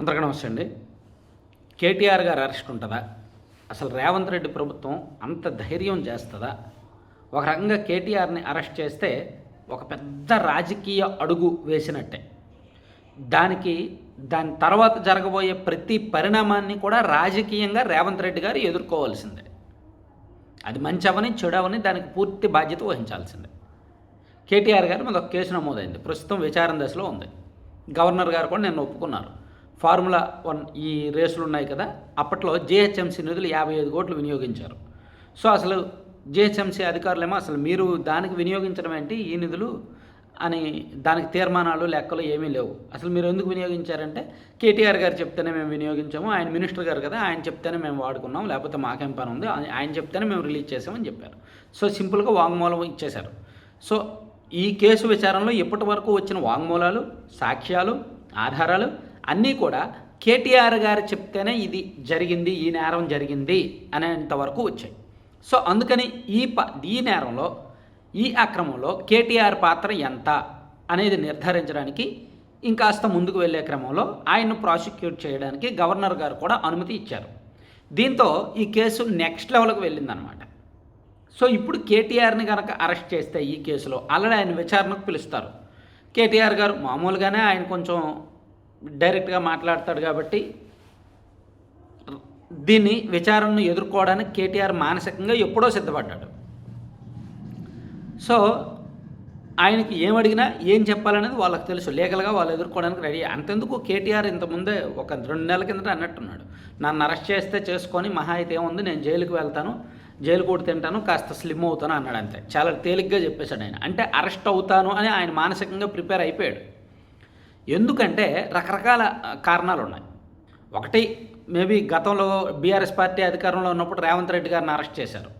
అందరికీ నమస్తే అండి. కేటీఆర్ గారు అరెస్ట్ ఉంటుందా? అసలు రేవంత్ రెడ్డి ప్రభుత్వం అంత ధైర్యం చేస్తుందా? ఒక రకంగా కేటీఆర్ని అరెస్ట్ చేస్తే ఒక పెద్ద రాజకీయ అడుగు వేసినట్టే. దానికి దాని తర్వాత జరగబోయే ప్రతి పరిణామాన్ని కూడా రాజకీయంగా రేవంత్ రెడ్డి గారు ఎదుర్కోవాల్సిందే. అది మంచి అవని చెడు అవని దానికి పూర్తి బాధ్యత వహించాల్సిందే. కేటీఆర్ గారి మీద ఒక కేసు నమోదైంది. ప్రస్తుతం విచారణ దశలో ఉంది. గవర్నర్ గారు కూడా నిన్న ఒప్పుకున్నారు. ఫార్ములా వన్ ఈ రేసులు ఉన్నాయి కదా అప్పట్లో జేహెచ్ఎంసీ నిధులు యాభై ఐదు కోట్లు వినియోగించారు. సో అసలు జిహెచ్ఎంసీ అధికారులేమో అసలు మీరు దానికి వినియోగించడం ఏంటి ఈ నిధులు అని దానికి తీర్మానాలు లెక్కలు ఏమీ లేవు. అసలు మీరు ఎందుకు వినియోగించారంటే కేటీఆర్ గారు చెప్తేనే మేము వినియోగించాము ఆయన మినిస్టర్ గారు కదా ఆయన చెప్తేనే మేము వాడుకున్నాం లేకపోతే మాకేం పని ఉంది ఆయన- ఆయన చెప్తేనే మేము రిలీజ్ చేసామని చెప్పారు. సో సింపుల్గా వాంగ్మూలం ఇచ్చేశారు. సో ఈ కేసు విచారణలో ఇప్పటి వరకు వచ్చిన వాంగ్మూలాలు సాక్ష్యాలు ఆధారాలు అన్నీ కూడా కేటీఆర్ గారు చెప్తేనే ఇది జరిగింది ఈ నేరం జరిగింది అనేంత వరకు వచ్చాయి. సో అందుకని ఈ ప ఈ నేరంలో ఈ అక్రమంలో కేటీఆర్ పాత్ర ఎంత అనేది నిర్ధారించడానికి ఇంకాస్త ముందుకు వెళ్ళే క్రమంలో ఆయన్ను ప్రాసిక్యూట్ చేయడానికి గవర్నర్ గారు కూడా అనుమతి ఇచ్చారు. దీంతో ఈ కేసు నెక్స్ట్ లెవెల్కి వెళ్ళిందనమాట. సో ఇప్పుడు కేటీఆర్ని కనుక అరెస్ట్ చేస్తే ఈ కేసులో ఆల్రెడీ ఆయన విచారణకు పిలుస్తారు. కేటీఆర్ గారు మామూలుగానే ఆయన కొంచెం డైరెక్ట్గా మాట్లాడతాడు కాబట్టి దీన్ని విచారణను ఎదుర్కోవడానికి కేటీఆర్ మానసికంగా ఎప్పుడో సిద్ధపడ్డాడు. సో ఆయనకి ఏం అడిగినా ఏం చెప్పాలనేది వాళ్ళకి తెలుసు. లీగల్గా వాళ్ళు ఎదుర్కోవడానికి రెడీ. అంతెందుకు కేటీఆర్ ఇంతకుముందే ఒక రెండు నెలల కిందట అన్నట్టున్నాడు. నన్ను అరెస్ట్ చేస్తే చేసుకొని మహా అయితే ఏముంది నేను జైలుకి వెళ్తాను జైలు కూడా తింటాను కాస్త స్లిమ్ అవుతాను అన్నాడు అంతే. చాలా తేలిగ్గా చెప్పేశాడు ఆయన. అంటే అరెస్ట్ అవుతాను అని ఆయన మానసికంగా ప్రిపేర్ అయిపోయాడు. ఎందుకంటే రకరకాల కారణాలు ఉన్నాయి ఒకటి మేబీ గతంలో బీఆర్ఎస్ పార్టీ అధికారంలో ఉన్నప్పుడు రేవంత్ రెడ్డి గారిని అరెస్ట్ చేశారు.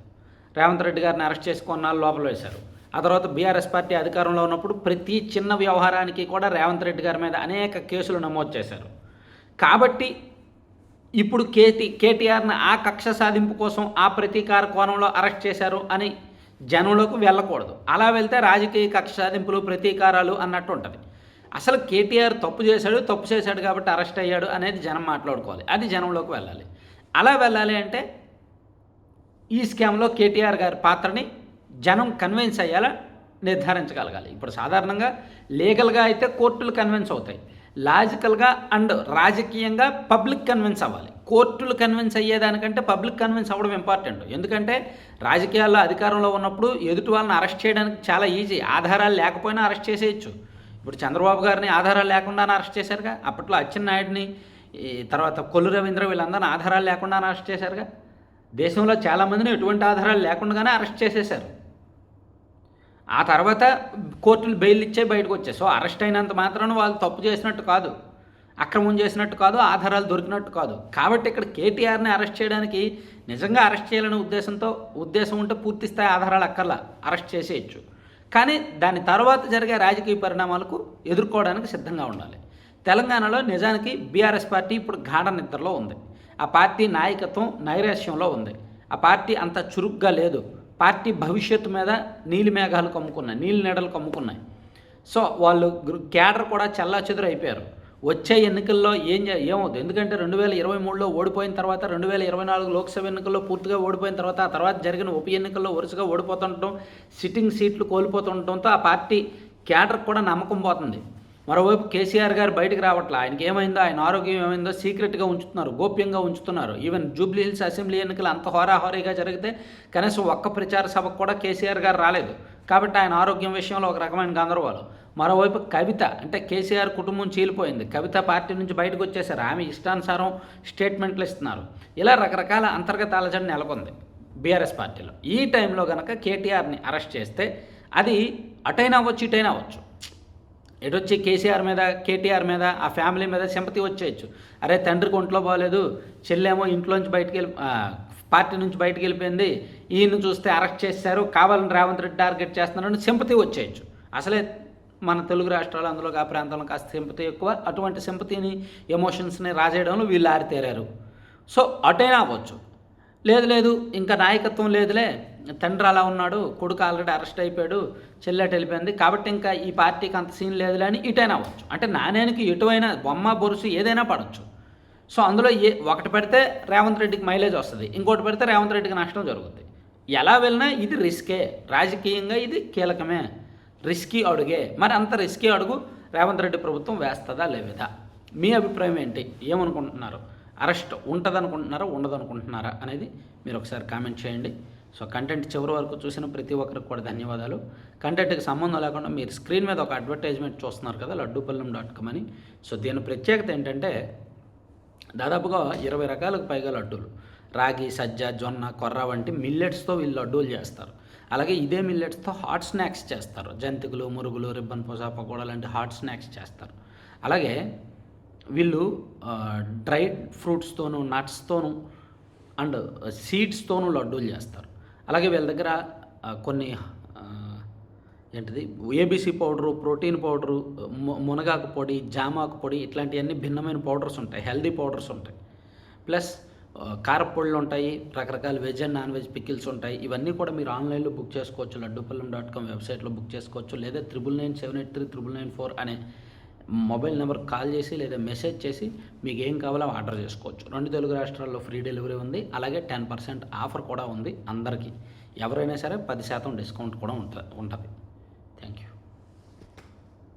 రేవంత్ రెడ్డి గారిని అరెస్ట్ చేసి కొన్నాళ్ళు లోపల వేశారు. ఆ తర్వాత బీఆర్ఎస్ పార్టీ అధికారంలో ఉన్నప్పుడు ప్రతి చిన్న వ్యవహారానికి కూడా రేవంత్ రెడ్డి గారి మీద అనేక కేసులు నమోదు చేశారు. కాబట్టి ఇప్పుడు కేటీ కేటీఆర్ని ఆ కక్ష సాధింపు కోసం ఆ ప్రతీకార కోణంలో అరెస్ట్ చేశారు అని జనంలోకి వెళ్ళకూడదు. అలా వెళ్తే రాజకీయ కక్ష సాధింపులు ప్రతీకారాలు అన్నట్టు ఉంటుంది. అసలు కేటీఆర్ తప్పు చేశాడు తప్పు చేశాడు కాబట్టి అరెస్ట్ అయ్యాడు అనేది జనం మాట్లాడుకోవాలి. అది జనంలోకి వెళ్ళాలి. అలా వెళ్ళాలి అంటే ఈ స్కామ్లో కేటీఆర్ గారి పాత్రని జనం కన్విన్స్ అయ్యేలా నిర్ధారించగలగాలి. ఇప్పుడు సాధారణంగా లీగల్గా అయితే కోర్టులు కన్విన్స్ అవుతాయి. లాజికల్గా అండ్ రాజకీయంగా పబ్లిక్ కన్విన్స్ అవ్వాలి. కోర్టులు కన్విన్స్ అయ్యేదానికంటే పబ్లిక్ కన్విన్స్ అవ్వడం ఇంపార్టెంట్. ఎందుకంటే రాజకీయాల్లో అధికారంలో ఉన్నప్పుడు ఎదుటి వాళ్ళని అరెస్ట్ చేయడానికి చాలా ఈజీ. ఆధారాలు లేకపోయినా అరెస్ట్ చేసేయచ్చు. ఇప్పుడు చంద్రబాబు గారిని ఆధారాలు లేకుండా అరెస్ట్ చేశారుగా? అప్పట్లో అచ్చెన్నాయుడిని ఈ తర్వాత కొల్లు రవీంద్ర వీళ్ళందరినీ ఆధారాలు లేకుండా అరెస్ట్ చేశారుగా? దేశంలో చాలామందిని ఎటువంటి ఆధారాలు లేకుండానే అరెస్ట్ చేసేశారు. ఆ తర్వాత కోర్టులు బెయిల్ ఇచ్చే బయటకు వచ్చాయి. సో అరెస్ట్ అయినంత మాత్రాన వాళ్ళు తప్పు చేసినట్టు కాదు. అక్రమం చేసినట్టు కాదు ఆధారాలు దొరికినట్టు కాదు. కాబట్టి ఇక్కడ కేటీఆర్ని అరెస్ట్ చేయడానికి నిజంగా అరెస్ట్ చేయాలనే ఉద్దేశంతో ఉద్దేశం ఉంటే పూర్తి స్థాయి ఆధారాలు అక్కర్లా. అరెస్ట్ చేసేయచ్చు. కానీ దాని తర్వాత జరిగే రాజకీయ పరిణామాలకు ఎదుర్కోవడానికి సిద్ధంగా ఉండాలి. తెలంగాణలో నిజానికి బీఆర్ఎస్ పార్టీ ఇప్పుడు గాఢ నిద్రలో ఉంది. ఆ పార్టీ నాయకత్వం నైరాశ్యంలో ఉంది. ఆ పార్టీ అంత చురుగ్గా లేదు. పార్టీ భవిష్యత్తు మీద నీలి మేఘాలు కమ్ముకున్నాయి నీలి నీడలు కమ్ముకున్నాయి. సో వాళ్ళు క్యాడర్ కూడా చల్లా అయిపోయారు. వచ్చే ఎన్నికల్లో ఏం ఏమవుతుంది ఎందుకంటే రెండు వేల ఇరవై మూడులో ఓడిపోయిన తర్వాత రెండు వేల ఇరవై నాలుగు లోక్సభ ఎన్నికల్లో పూర్తిగా ఓడిపోయిన తర్వాత ఆ తర్వాత జరిగిన ఉప ఎన్నికల్లో వరుసగా ఓడిపోతుండటం సిట్టింగ్ సీట్లు కోల్పోతుండటంతో ఆ పార్టీ క్యాడర్ కూడా నమ్మకం పోతుంది. మరోవైపు కేసీఆర్ గారు బయటకు రావట్లే. ఆయనకి ఏమైందో ఆయన ఆరోగ్యం ఏమైందో సీక్రెట్గా ఉంచుతున్నారు గోప్యంగా ఉంచుతున్నారు. ఈవెన్ జూబ్లీ హిల్స్ అసెంబ్లీ ఎన్నికలు అంత హోరాహోరీగా జరిగితే కనీసం ఒక్క ప్రచార సభకు కూడా కేసీఆర్ గారు రాలేదు. కాబట్టి ఆయన ఆరోగ్యం విషయంలో ఒక రకమైన గందరగోళం. మరోవైపు కవిత అంటే కేసీఆర్ కుటుంబం చీలిపోయింది. కవిత పార్టీ నుంచి బయటకు వచ్చేసారు ఆమె ఇష్టానుసారం స్టేట్మెంట్లు ఇస్తున్నారు. ఇలా రకరకాల అంతర్గత అలజడి నెలకొంది బీఆర్ఎస్ పార్టీలో. ఈ టైంలో కనుక కేటీఆర్ని అరెస్ట్ చేస్తే అది అటైనా అవ్వచ్చు ఇటైనా అవ్వచ్చు. ఎటొచ్చి కేసీఆర్ మీద కేటీఆర్ మీద ఆ ఫ్యామిలీ మీద సింపతి వచ్చేయచ్చు. అరే తండ్రికి ఒంట్లో బాగాలేదు చెల్లేమో ఇంట్లోంచి బయటికి వెళ్ళి పార్టీ నుంచి బయటికి వెళ్ళిపోయింది ఈయన చూస్తే అరెస్ట్ చేశారు కావాలని రేవంత్ రెడ్డి టార్గెట్ చేస్తున్నారని సింపతి వచ్చేయచ్చు. అసలే మన తెలుగు రాష్ట్రాలు అందులో ఆ ప్రాంతంలో కాస్త సింపతి ఎక్కువ. అటువంటి సింపతిని ఎమోషన్స్ని రాజేయడంలో వీళ్ళు ఆరితేరారు. సో అటైనా అవ్వచ్చు. లేదు లేదు ఇంకా నాయకత్వం లేదులే. తండ్రి అలా ఉన్నాడు కొడుకు ఆల్రెడీ అరెస్ట్ అయిపోయాడు చెల్లెట వెళ్ళిపోయింది. కాబట్టి ఇంకా ఈ పార్టీకి అంత సీన్ లేదులే అని ఇటైనా అవ్వచ్చు. అంటే నాణ్యానికి ఎటువైనా బొమ్మ బొరుసు ఏదైనా పడవచ్చు సో అందులో ఏ ఒకటి పెడితే రేవంత్ రెడ్డికి మైలేజ్ వస్తుంది. ఇంకోటి పెడితే రేవంత్ రెడ్డికి నష్టం జరుగుతుంది ఎలా వెళ్ళినా ఇది రిస్కే. రాజకీయంగా ఇది కీలకమే. రిస్కీ అడుగే. మరి అంత రిస్కీ అడుగు రేవంత్ రెడ్డి ప్రభుత్వం వేస్తుందా లేదా మీ అభిప్రాయం ఏంటి? ఏమనుకుంటున్నారు? అరెస్ట్ ఉంటుందనుకుంటున్నారా ఉండదనుకుంటున్నారా అనేది మీరు ఒకసారి కామెంట్ చేయండి. సో కంటెంట్ చివరి వరకు చూసిన ప్రతి ఒక్కరికి కూడా ధన్యవాదాలు. కంటెంట్కి సంబంధం లేకుండా మీరు స్క్రీన్ మీద ఒక అడ్వర్టైజ్మెంట్ చూస్తున్నారు కదా లడ్డూపల్లం డాట్ కామ్ అని. సో దీని ప్రత్యేకత ఏంటంటే దాదాపుగా ఇరవై రకాలకు పైగా లడ్డూలు. రాగి సజ్జ జొన్న కొర్ర వంటి మిల్లెట్స్తో వీళ్ళు లడ్డూలు చేస్తారు. అలాగే ఇదే మిల్లెట్స్తో హాట్ స్నాక్స్ చేస్తారు. జంతికలు మురుగులు రిబ్బన్ పూస పకోడా లాంటి హాట్ స్నాక్స్ చేస్తారు. అలాగే వీళ్ళు డ్రై ఫ్రూట్స్తోనూ నట్స్తోనూ అండ్ సీడ్స్తోనూ లడ్డూలు చేస్తారు. అలాగే వీళ్ళ దగ్గర కొన్ని ఏంటిది? ఏబీసీ పౌడరు ప్రోటీన్ పౌడరు ము- మునగాకు పొడి జామాకు పొడి ఇట్లాంటివన్నీ భిన్నమైన పౌడర్స్ ఉంటాయి. హెల్దీ పౌడర్స్ ఉంటాయి. ప్లస్ ఆ, ఉంటాయి రకరకాల veg and non veg pickles ఉంటాయి. ఇవన్నీ కూడా మీరు ఆన్లైన్లో బుక్ చేసుకోవచ్చు లడ్డూపల్లం డాట్ కామ్ వెబ్సైట్లో బుక్ చేసుకోవచ్చు లేదా triple nine seven eight three triple nine four అనే మొబైల్ నెంబర్ కాల్ చేసి లేదా మెసేజ్ చేసి మీకు ఏం కావాలో ఆర్డర్ చేసుకోవచ్చు. రెండు తెలుగు రాష్ట్రాల్లో ఫ్రీ డెలివరీ ఉంది అలాగే టెన్ పర్సెంట్ ఆఫర్ కూడా ఉంది అందరికీ. ఎవరైనా సరే పది శాతం డిస్కౌంట్ కూడా ఉంటుంది ఉంటుంది. Thank you.